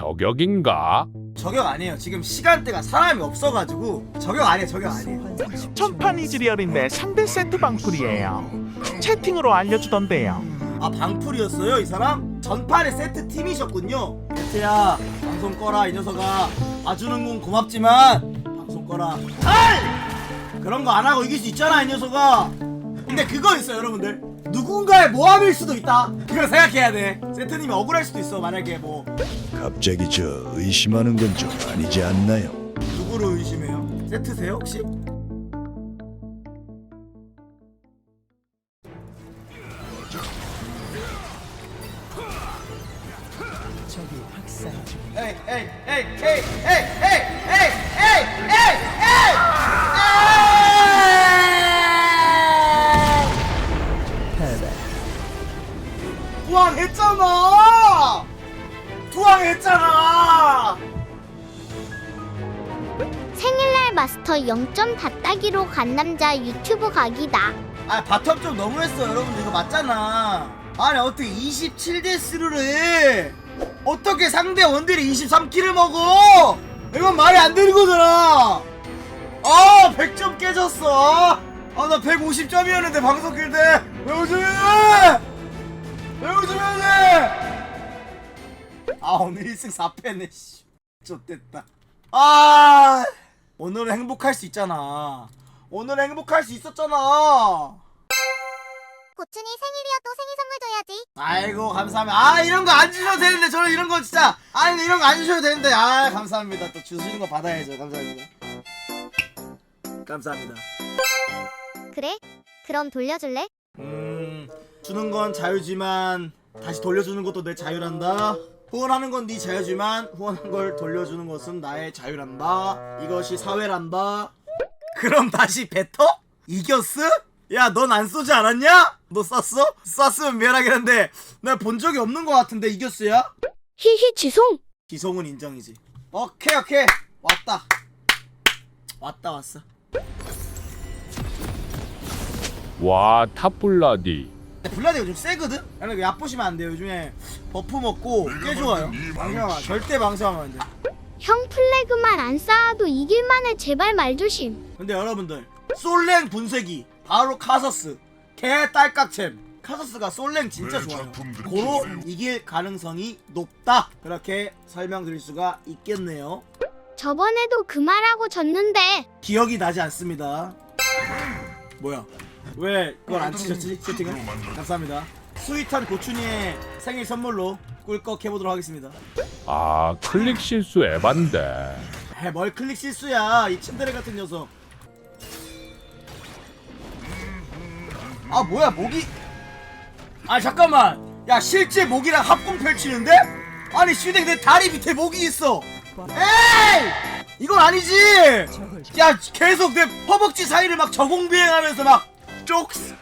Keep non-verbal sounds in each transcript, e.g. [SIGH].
저격인가? 저격 아니에요. 지금 시간대가 사람이 없어가지고 저격 아니에요. 저격 아니에요. 전판 이즈리얼인데 상대 세트 방풀이에요. 채팅으로 알려주던데요. 아 방풀이었어요 이 사람? 전판에 세트 팀이셨군요. 세트야 방송 꺼라 이 녀석아. 봐주는 건 고맙지만 방송 꺼라. 헐! 그런 거 안 하고 이길 수 있잖아 이 녀석아. 근데 그거 있어요 여러분들. 누군가의 모함일 수도 있다. 그거 생각해야 돼. 세트님이 억울할 수도 있어 만약에 뭐 갑자기 저 의심하는 건 좀 아니지 않나요? 누구를 의심해요? 세트세요 혹시? 다따기로 간 남자 유튜브 각이다. 아 바텀 좀 너무했어 여러분들 이거 맞잖아. 아니 어떻게 27대스를 해 어떻게 상대 원딜이 23킬을 먹어? 이건 말이 안 되는 거잖아. 아 100점 깨졌어. 아 나 150점이었는데 방송 킬때. 왜 웃으면 왜 웃으면 아 오늘 1승 4패네 씨. X됐다. 아 오늘은 행복할 수 있잖아 오늘 행복할 수 있었잖아 고춘이 생일이어도 생일 선물 줘야지. 아이고 감사합니다. 아 이런 거 안 주셔도 되는데 저는 이런 거 진짜 아니 이런 거 안 주셔도 되는데 아 감사합니다. 또 주시는 거 받아야죠. 감사합니다. 감사합니다. 그래? 그럼 돌려줄래? 음 주는 건 자유지만 다시 돌려주는 것도 내 자유란다. 후원하는 건 네 자유지만 후원한 걸 돌려주는 것은 나의 자유란다. 이것이 사회란다. 그럼 다시 뱉어? 이겼어? 야, 넌 안 쏘지 않았냐? 너 쐈어? 쐈으면 미안하긴 한데 나 본 적이 없는 것 같은데 이겼어야? 히히 지송. 기성은 인정이지. 오케이 오케이 왔다. 왔다 왔어. 와 탑블라디 블라디 요즘 세거든? 여러분 이거 얕보시면 안 돼요. 요즘에 버프 먹고 꽤 좋아요. 방심하면 절대 방심하면 안 돼. 형 플래그만 안 쌓아도 이길만해 제발 말 조심. 근데 여러분들 솔랭 분쇄기 바로 카서스 개 딸깍챔. 카서스가 솔랭 진짜 좋아요. 고로 이길 가능성이 높다. 그렇게 설명드릴 수가 있겠네요. 저번에도 그 말하고 졌는데. 기억이 나지 않습니다. 뭐야? 왜 그걸 안 치셨지? 채팅을? 감사합니다 스윗한 고춘이의 생일 선물로 꿀꺽 해보도록 하겠습니다. 아 클릭 실수 에반데. 해뭘 클릭 실수야 이 침대레 같은 녀석. 아 뭐야 목이 아 잠깐만. 야 실제 목이랑 합공 펼치는데? 아니 슈댕 내 다리 밑에 목이 있어. 에이! 이건 아니지! 야 계속 내 허벅지 사이를 막 저공 비행하면서 막 쪽스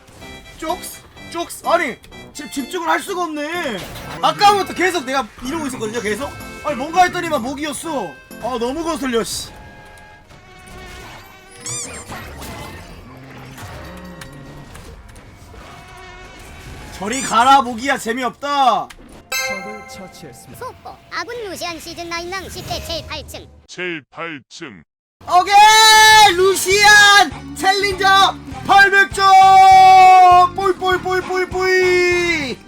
쪽스 쪽스 아니 집, 집중을 할 수가 없네. 아까부터 계속 내가 이러고 있었거든요 계속. 아니 뭔가 했더니만 목이었어. 아 너무 거슬려 씨. 저리 가라 목이야. 재미없다. 소포 아군 루시안 시즌 9랑 10대 제일 8층. 7, 8층 오케이 루시안 챌린저 800점! 뽀이뽀이뽀이뽀이뽀이!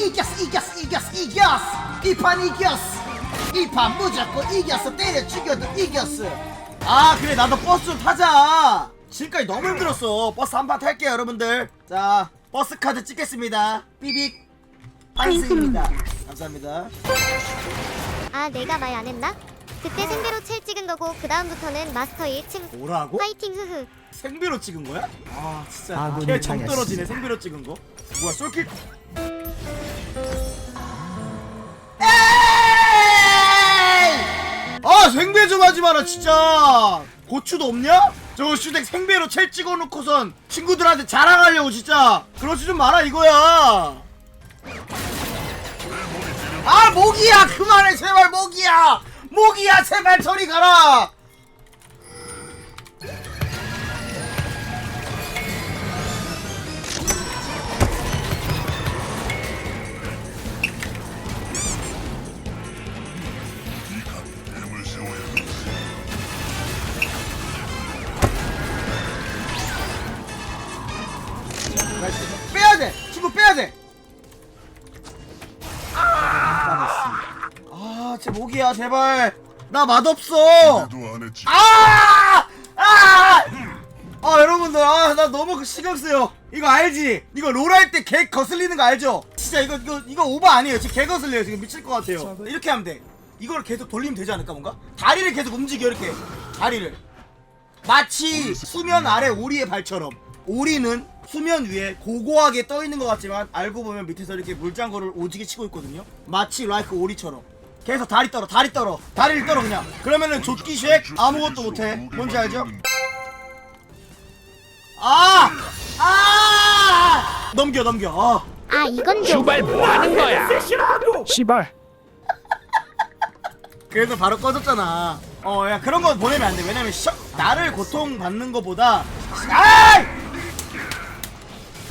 이겼어 이겼어 이겼어 이겼어! 이판 이겼어! 이판 무조건 이겼어! 때려 죽여도 이겼어! 아 그래 나도 버스 좀 타자! 지금까지 너무 힘들었어. 버스 한 판 탈게요 여러분들. 자 버스 카드 찍겠습니다. 삐빅. 한승입니다. 감사합니다. 아 내가 말 안 했나? 그때 생대로 첼 찍은 거고 그 다음부터는 마스터 1층 뭐라고? 파이팅 흐흐 생배로 찍은 거야? 아 진짜 아군이 걔정 당했습니다. 떨어지네 생배로 찍은 거 뭐야 솔킬 에이! 아 생배 좀 하지 마라 진짜 고추도 없냐? 저거 슈댕 생배로 첼 찍어놓고선 친구들한테 자랑하려고 진짜 그러지 좀 마라 이거야 아 모기야 그만해 제발 모기야 모기야 제발 저리 가라 제 제발. 나 맛없어. 안 아! 아! 아, 여러분들, 아, 나 너무 그 신경 쓰여. 이거 알지? 이거 롤 할 때 개 거슬리는 거 알죠? 진짜 이거, 이거, 이거 오버 아니에요. 지금 개 거슬려요. 지금 미칠 것 같아요. 이렇게 하면 돼. 이걸 계속 돌리면 되지 않을까, 뭔가? 다리를 계속 움직여, 이렇게. 다리를. 마치 수면 아래 오리의 발처럼. 오리는 수면 위에 고고하게 떠 있는 것 같지만 알고 보면 밑에서 이렇게 물장구를 오지게 치고 있거든요. 마치 라이크 오리처럼. 계속 다리 떨어, 다리 떨어, 다리를 떨어 그냥. 그러면은 조끼 쉑 아무것도 못해. 뭔지 알죠? 아, 아, 넘겨 넘겨. 아. 아 이건 좀 슈발 뭐 하는 거야? 시발 그래서 바로 꺼졌잖아. 어, 야 그런 건 보내면 안 돼. 왜냐면 시, 나를 고통받는 것보다 아!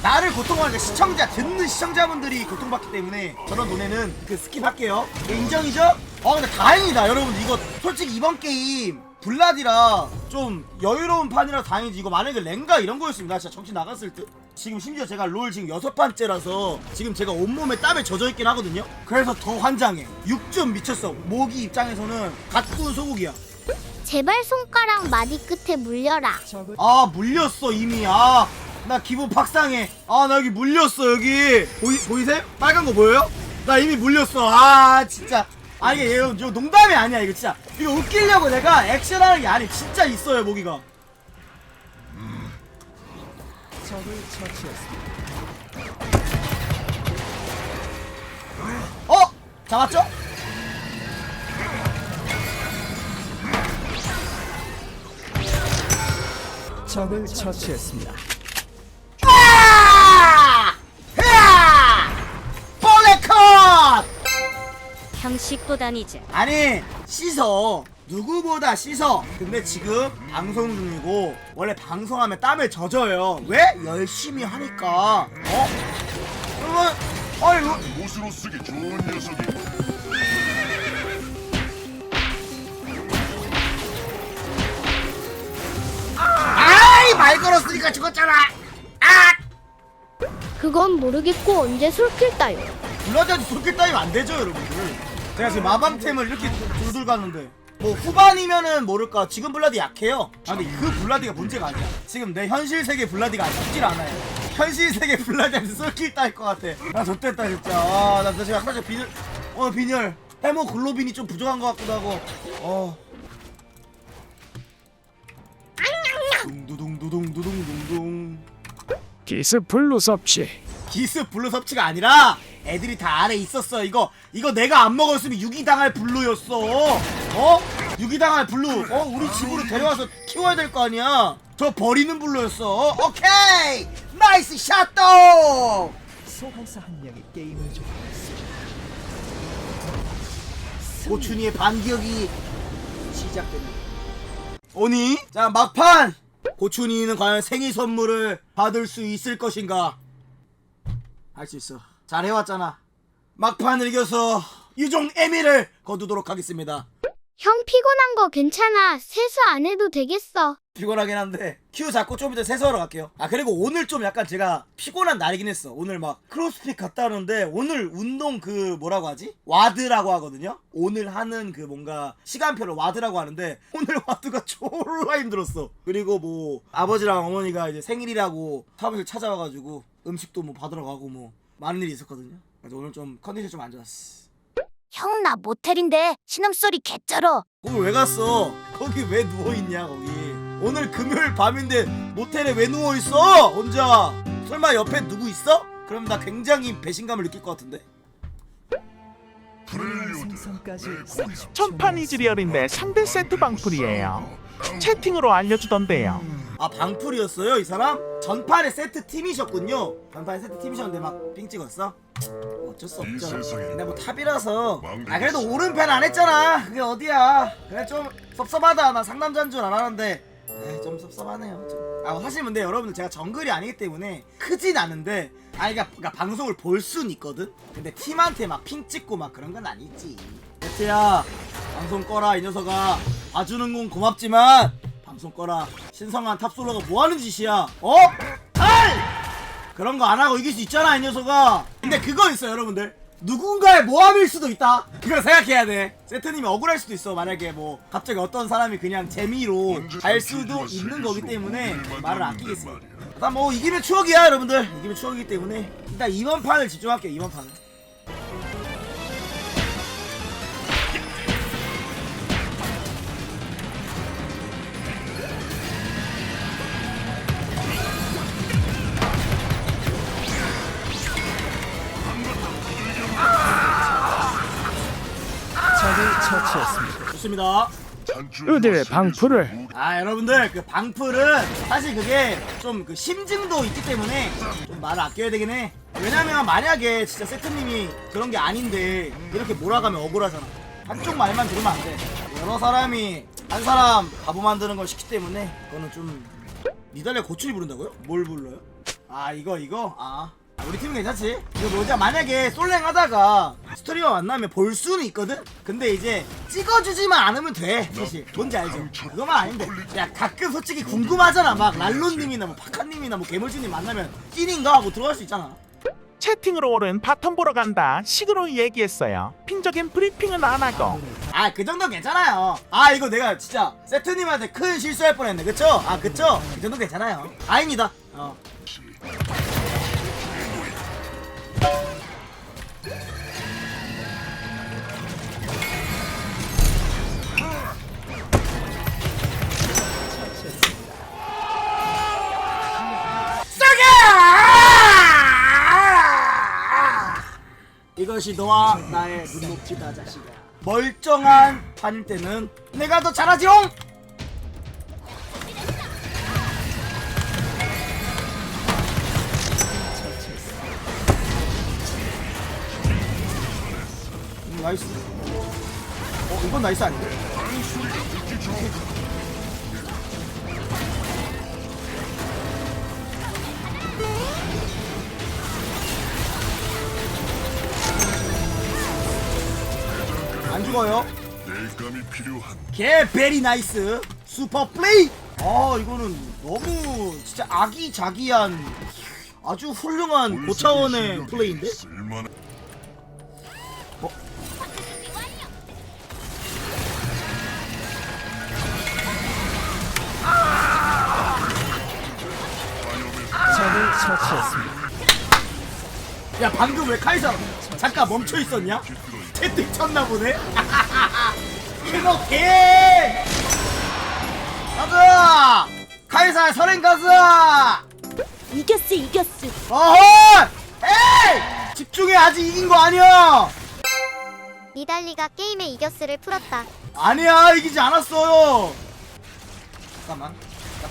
나를 고통하는 시청자 듣는 시청자분들이 고통받기 때문에 저런 논에는 그 스킵할게요. 예, 인정이죠? 아 근데 다행이다 여러분들 이거 솔직히 이번 게임 블라디라 좀 여유로운 판이라 다행이지. 이거 만약에 랭가 이런 거였으면 나 진짜 정신 나갔을 듯. 지금 심지어 제가 롤 지금 여섯 판째라서 지금 제가 온몸에 땀에 젖어 있긴 하거든요. 그래서 더 환장해. 6점 미쳤어. 모기 입장에서는 갓 구운 소고기야. 제발 손가락 마디 끝에 물려라. 아 물렸어 이미. 아 나 기분 박상해 아 나 여기 물렸어 여기 보이, 보이세요? 빨간 거 보여요? 나 이미 물렸어 아 진짜 아 이게 이거, 농담이 아니야 이거 진짜 이거 웃기려고 내가 액션하는 게 아니 진짜 있어요 모기가 어? 잡았죠? 적을 처치했습니다. 형식보단 이제 아니 씻어. 누구보다 씻어. 근데 지금 방송 중이고 원래 방송하면 땀을 젖어요. 왜? 열심히 하니까. 어? 그러면 아니 뭐 못으로 쓰기 좋은 녀석이. 아이 말 걸었으니까 죽었잖아. 아! 그건 모르겠고 언제 술길 따요. 블라디한테 손길 따위면 안 되죠 여러분들 제가 지금 마방템을 이렇게 둘둘 갔는데. 뭐 후반이면은 모를까. 지금 블라디 약해요. 아 근데 그 블라디가 문제가 아니야. 지금 내 현실 세계 블라디가 쉽질 않아요. 현실 세계 블라디한테 손길 따일 것 같아. 나 좆됐다 진짜. 아나 지금 약간 좀 빈혈 어 빈혈. 헤모글로빈이 좀 부족한 것 같기도 하고. 어. 둥두둥두둥두둥둥둥. 기스 블루 섭취 기스 블루 섭취가 아니라 애들이 다 안에 있었어 이거. 이거 내가 안 먹었으면 유기당할 블루였어. 어? 유기당할 블루. 어 우리 집으로 데려와서 키워야 될 거 아니야. 저 버리는 블루였어. 오케이! 나이스 샷도! 소환사 한 명이 게임을 종료했습니다. 고춘이의 반격이 시작됩니다. 오니? 자 막판! 고춘이는 과연 생일 선물을 받을 수 있을 것인가 할 수 있어. 잘 해왔잖아. 막판을 이겨서 유종 에미를 거두도록 하겠습니다. 형 피곤한 거 괜찮아. 세수 안 해도 되겠어. 피곤하긴 한데 큐 잡고 좀 이따 세수하러 갈게요. 아 그리고 오늘 좀 약간 제가 피곤한 날이긴 했어. 오늘 막 크로스핏 갔다 오는데 오늘 운동 그 뭐라고 하지? 와드라고 하거든요? 오늘 하는 그 뭔가 시간표를 와드라고 하는데 오늘 [LAUGHS] 와드가 졸라 힘들었어. 그리고 뭐 아버지랑 어머니가 이제 생일이라고 사무실 찾아와가지고 음식도 뭐 받으러 가고 뭐 많은 일이 있었거든요 그래서 오늘 좀 컨디션 좀 안 좋았어 형 나 모텔인데 신음소리 개쩔어. 거기 왜 갔어? 거기 왜 누워 있냐 거기 오늘 금요일 밤인데 모텔에 왜 누워 있어? 혼자 설마 옆에 누구 있어? 그럼 나 굉장히 배신감을 느낄 것 같은데 생성까지 30초 전판 이즈리얼인데 상대 세트 방풀이에요 채팅으로 알려주던데요 아 방풀이었어요 이 사람? 전판에 세트 팀이셨군요. 전판에 세트 팀이셨는데 막 삥 찍었어? 어쩔 수이 없죠. 근데 뭐 탑이라서. 아 그래도. 오른편 안 했잖아. 그게 어디야? 그래 좀 섭섭하다. 나 상남자인 줄 알았는데. 에이, 좀 섭섭하네요. 좀. 아 사실 근데 여러분들 제가 정글이 아니기 때문에 크진 않은데 아니 그러니까, 그러니까 방송을 볼 순 있거든? 근데 팀한테 막 핑 찍고 막 그런 건 아니지. 세트야 방송 꺼라 이 녀석아. 봐주는 건 고맙지만 방송 꺼라 신성한 탑솔러가 뭐하는 짓이야 어? 탈! 그런 거 안 하고 이길 수 있잖아 이 녀석아 근데 그거 있어 여러분들 누군가의 모함일 수도 있다. 그걸 생각해야 돼. 세트님이 억울할 수도 있어. 만약에 뭐 갑자기 어떤 사람이 그냥 재미로 갈 수도 있는 거기 때문에 말을 아끼겠습니다. 일단 뭐 이기면 추억이야 여러분들. 이기면 추억이기 때문에 일단 이번 판을 집중할게요. 이번 판을. 좋습니다. 의대의 방풀을 아 여러분들 그 방풀은 사실 그게 좀 그 심증도 있기 때문에 좀 말을 아껴야 되긴 해 왜냐면 만약에 진짜 세트님이 그런 게 아닌데 이렇게 몰아가면 억울하잖아 한쪽 말만 들으면 안돼 여러 사람이 한 사람 바보 만드는 걸 시기 때문에 그거는 좀 니달리 고추리 부른다고요? 뭘 불러요? 아 이거 이거? 아 아, 우리 팀은 괜찮지? 이거 뭐냐 만약에 솔랭 하다가 스토리가 만나면 볼 수는 있거든? 근데 이제 찍어주지만 않으면 돼 사실. 뭔지 알죠? 그거만 아닌데. 야 가끔 솔직히 궁금하잖아. 막 랄론님이나 뭐 파카님이나 뭐 개물진님 만나면 찐인가? 하고 들어갈 수 있잖아. 채팅으로 오른 바텀 보러 간다. 식으로 얘기했어요. 핀적인 브리핑은 안 하고. 아 그 정도 괜찮아요. 아 이거 내가 진짜 세트님한테 큰 실수할 뻔했네. 그쵸? 아 그쵸? 그 정도 괜찮아요. 아닙니다. 어 이것이 너와 나의 눈높이다 자식아. 멀쩡한 때는 내가 더 잘하지롱 이건 나이스 아닌데? 안 죽어요? 낼감이 필요한 개 베리 나이스 슈퍼 플레이 아 이거는 너무 진짜 아기자기한 아주 훌륭한 고차원의 플레이인데 처치했습니다. 야 방금 왜 카이사 잠깐 멈춰 있었냐? 채팅 쳤나 보네. [LAUGHS] 개. 가자. 카이사 설행 가자. 이겼어 이겼어 어허! 에이! 집중해 아직 이긴 거 아니야. 니달리가 게임에 이겼스를 풀었다 아니야 이기지 않았어요. 잠깐만.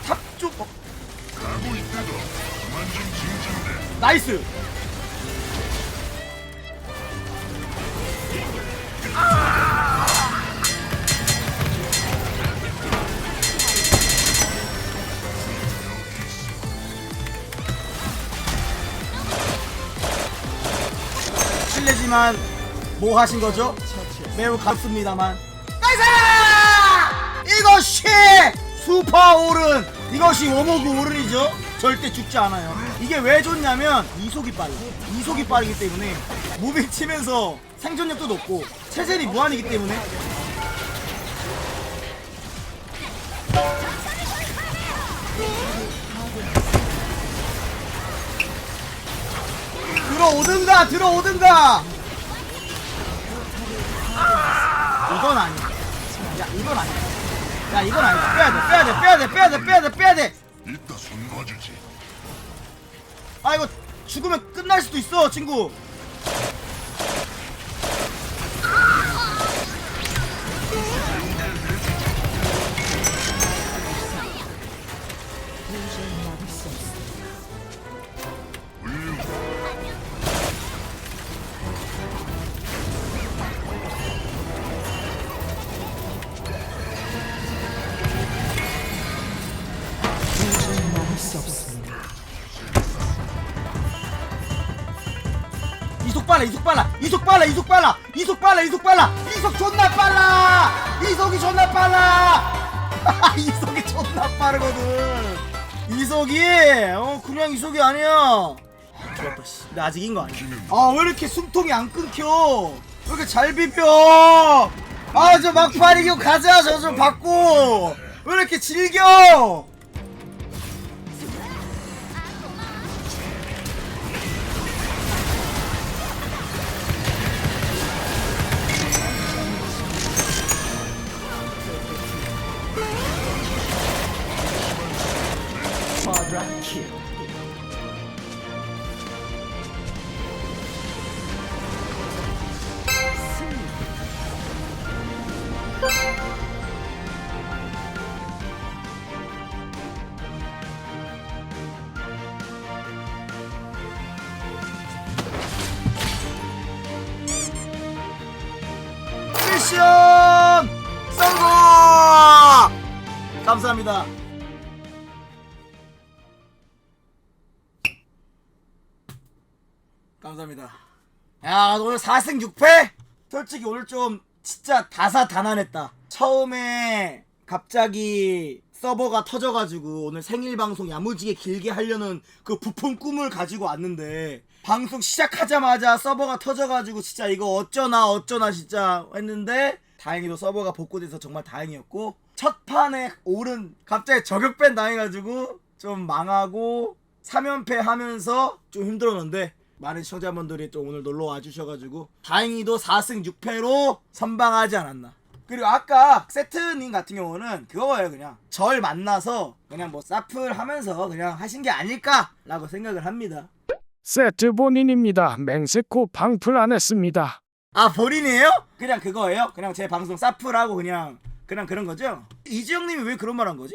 탑 쪽. 어. 나이스. 실례지만 뭐 하신 거죠? 매우 가습니다만 나이스! 이것이 슈퍼 오른 이것이 워머그 오른이죠 절대 죽지 않아요. 이게 왜 좋냐면 이속이 빨라 이속이 빠르기 때문에 무빙 치면서 생존력도 높고 체질이 무한이기 때문에. 들어오든가 들어오든가! 이건 아니야. 야 이건 아니야. 야 이건 아니다 빼야 돼 빼야 돼 빼야 돼 빼야 돼 빼야 돼 빼야돼! 이따 손 놔주지. 아 이거 죽으면 끝날 수도 있어 친구 빨라 이속 빨라 이속 빨라 이속 빨라 이속 빨라 이속 빨라. 이속 존나 빨라. 이속이 존나 빨라. [LAUGHS] 이속이 존나 빠르거든. 이속이 어 그냥 이속이 아니야. 좋았다 씨. 근데 아직 인 거 아니야? 아 왜 이렇게 숨통이 안 끊겨? 왜 이렇게 잘 비벼 아 저 막판 이겨 가자 저 좀 받고 왜 이렇게 질겨 감사합니다. 감사합니다. 야 오늘 4승 6패 솔직히 오늘 좀 진짜 다사다난했다. 처음에 갑자기 서버가 터져가지고 오늘 생일 방송 야무지게 길게 하려는 그 부푼 꿈을 가지고 왔는데 방송 시작하자마자 서버가 터져가지고 진짜 이거 어쩌나 어쩌나 진짜 했는데 다행히도 서버가 복구돼서 정말 다행이었고 첫 판에 오른 갑자기 저격밴 당해가지고 좀 망하고 3연패 하면서 좀 힘들었는데 많은 시청자분들이 또 오늘 놀러 와주셔가지고 다행히도 4승 6패로 선방하지 않았나 그리고 아까 세트님 같은 경우는 그거예요 그냥 절 만나서 그냥 뭐 사플 하면서 그냥 하신 게 아닐까라고 생각을 합니다 세트 본인입니다. 맹세코 방풀 안 했습니다. 아 본인이에요? 그냥 그거예요? 그냥 제 방송 사플하고 그냥 그냥 그런 거죠? 이지영님이 왜 그런 말 한 거지?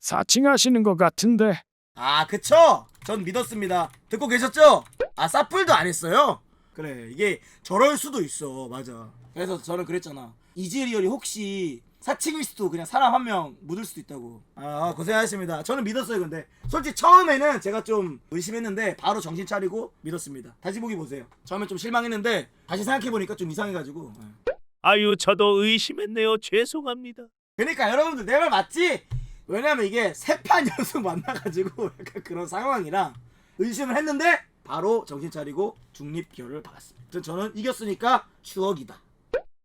사칭하시는 것 같은데 아 그쵸? 전 믿었습니다 듣고 계셨죠? 아 사플도 안 했어요? 그래 이게 저럴 수도 있어 맞아 그래서 저는 그랬잖아 이지리얼이 혹시 사칭일 수도 그냥 사람 한 명 묻을 수도 있다고 아 고생하셨습니다 저는 믿었어요 근데 솔직히 처음에는 제가 좀 의심했는데 바로 정신 차리고 믿었습니다 다시 보기 보세요 처음에 좀 실망했는데 다시 생각해보니까 좀 이상해가지고 예. 아유 저도 의심했네요. 죄송합니다. 그러니까 여러분들 내 말 맞지? 왜냐면 이게 세 판 [LAUGHS] 연속 만나가지고 약간 그런 상황이라 의심을 했는데 바로 정신 차리고 중립기여를 받았습니다. 아무튼 저는 이겼으니까 추억이다.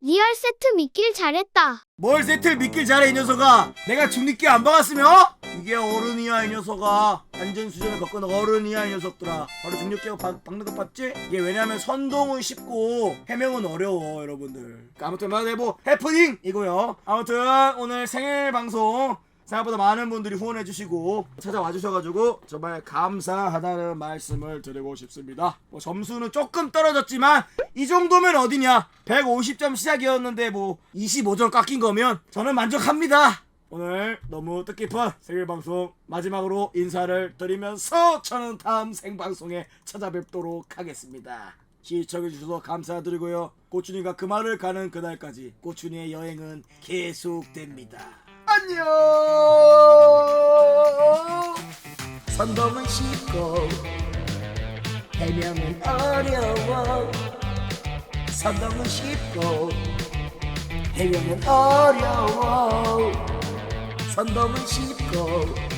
리얼 세트 믿길 잘했다. 뭘 세트를 믿길 잘해 이 녀석아 내가 중립기 안 박았으면 어? 이게 어른이야 이 녀석아 안전수준을 겪은 어른이야 이 녀석들아 바로 중립기가 박, 박는 거 봤지? 이게 왜냐면 선동은 쉽고 해명은 어려워 여러분들 아무튼 말해 뭐 해프닝 이고요 아무튼 오늘 생일 방송 생각보다 많은 분들이 후원해 주시고 찾아와 주셔가지고 정말 감사하다는 말씀을 드리고 싶습니다. 뭐 점수는 조금 떨어졌지만 이 정도면 어디냐? 150점 시작이었는데 뭐 25점 깎인 거면 저는 만족합니다. 오늘 너무 뜻깊은 생일 방송 마지막으로 인사를 드리면서 저는 다음 생방송에 찾아뵙도록 하겠습니다. 시청해주셔서 감사드리고요. 꼬춘이가 그 말을 가는 그날까지 꼬춘이의 여행은 계속됩니다. 안녕! 선동은 쉽고 해명은 어려워 선동은 쉽고 해명은 어려워 선동은 쉽고